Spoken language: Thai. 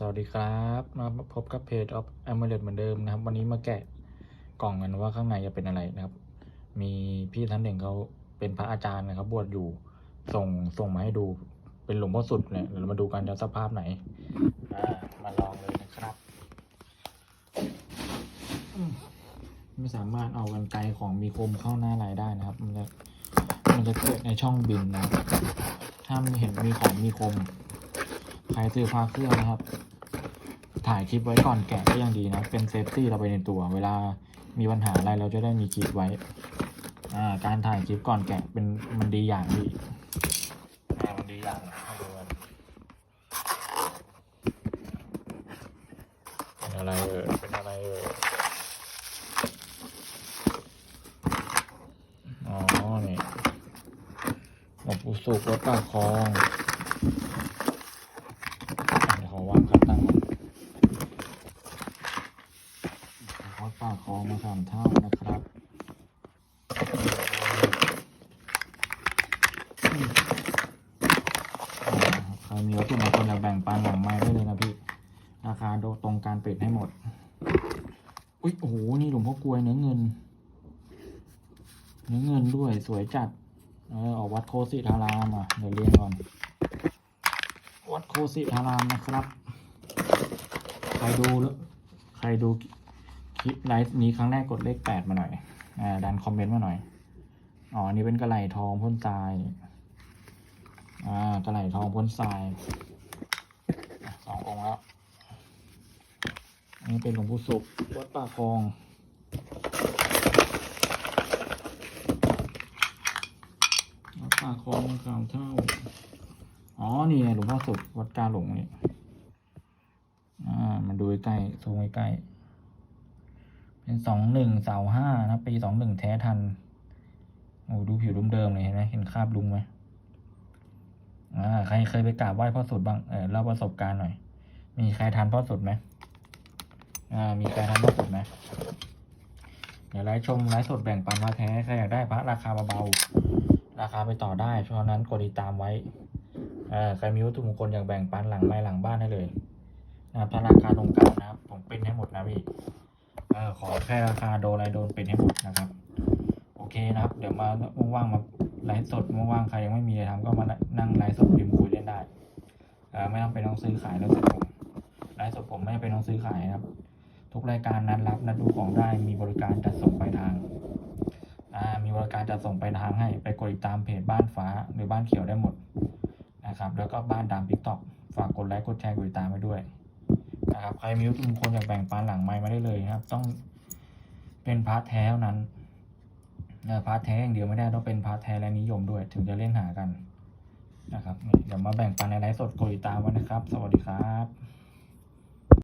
สวัสดีครับมาพบกับเพจ of a m u l e t เหมือนเดิมนะครับ วันนี้มาแกะกล่องกันว่าข้างในจะเป็นอะไรนะครับ มีพี่ท่านหนึ่งเขาเป็นพระอาจารย์นะครับ บวชอยู่ส่งส่งมาให้ดูเป็นหลวงพ่อสุดเนี่ยเดี๋ยวเรามาดูกันจะสภาพไหนอ่ามาลองเลยนะครับ ไม่สามารถเอากันไกลของมีคมเข้าหน้าลายได้นะครับ มันจะมันจะเกิดในช่องบินนะถ้ามเห็นมีของมีคม ใครซื้อพาเครื่องนะครับ ถ่ายคลิปไว้ก่อนแกะก็ยังดีนะ เป็นเซฟตี้เราไปในตัว เวลามีปัญหาอะไรเราจะได้มีคลิปไว้อ่าการถ่ายคลิปก่อนแกะเป็นมันดีอย่างดีมันดีอย่างมาดูกันเป็นอะไรเออเป็นอะไรเอออ๋อนี่หมกอุสุกรถปากคลอง เดี๋ยวขอวางครับตั้งก่อนขอปากคอง มาสามเท่านะครับใครมีวัตถุมงคลอยากแบ่งปันหลังไม้ได้เลยนะพี่ ราคาตรงการปิดให้หมด อุ๊ยโอ้โห นี่หลวงพ่อกลวยเนื้อเงิน เนื้อเงินด้วยสวยจัด เออออกวัดโคสิทารามอะ เดี๋ยวเรียนก่อน วัดโคสิทารามนะครับ ใครดูแล้วใครดู คลิปไลฟ์นี้ครั้งแรกกดเลขแปดมาหน่อย อ่าดันคอมเมนต์มาหน่อย อ๋อนนี้เป็นกระไหลทองพ่นทราย อ่ากระไหลทองพ่นทรายสององค์แล้วอันนี้เป็นหลวงปู่ศุกร์วัดป่าคลองวัดป่าคลองสามเท่า อ๋อ นี่หลวงพ่อสุดวัดกาหลงนี่ อ่ามันดูใกล้ซูมใกล้ เป็นสองหนึ่งเสาห้านะปีสองหนึ่งแท้ทันโอ้ดูผิวเดิมๆเลยเห็นไหมเห็นคราบลุงไหมอ่าใครเคยไปกราบไหว้พ่อสุดบ้างเออเล่าประสบการณ์หน่อย มีใครทันพ่อสุดไหมอ่า มีใครทันพ่อสุดไหมเดี๋ยวไลฟ์ชมไลฟ์สดแบ่งปันมาแท้ใครอยากได้พระราคาเบาๆราคาไปต่อได้เพราะนั้นกดติดตามไว้อ่อใครมีวัตถุมงคลอยากแบ่งปันหลังไม้หลังบ้านได้เลยนะครับถ้าราคาตรงกันนะครับผมเป็นให้หมดนะพี่ ออขอแค่ราคาโดนอะไรโดนเป็นให้หมดนะครับ โอเคนะครับ เดี๋ยวมาว่างๆมาไลฟ์สดว่างๆใครยังไม่มีอะไรทำก็มานั่งไลฟ์สดริมคุยเล่นได้เอไม่ต้องไปต้องซื้อขายแล้วสดผมไลฟ์สดผมไม่ไปต้องซื้อขายนะครับ ทุกรายการนัดรับนัดดูของได้มีบริการจัดส่งไปทางมีบริการจัดส่งไปทางให้ไปกดติดตามเพจบ้านฟ้าหรือบ้านเขียวได้หมดนะครับ แล้วก็บ้านดามทิกตอกฝากกดไลค์กดแชร์กดติดตามไปด้วย นะครับใครมีวัตถุมงคลอยากแบ่งปันหลังไม้มาได้เลยนะครับ ต้องเป็นพาร์ทแท้เท่านั้นนะพาร์ทแท้อย่างเดียวไม่ได้ต้องเป็นพาร์ทแท้และนิยมด้วย ถึงจะเล่นหากันนะครับเดี๋ยวมาแบ่งปันในไลฟ์สดกดติดตามไว้นะครับ สวัสดีครับ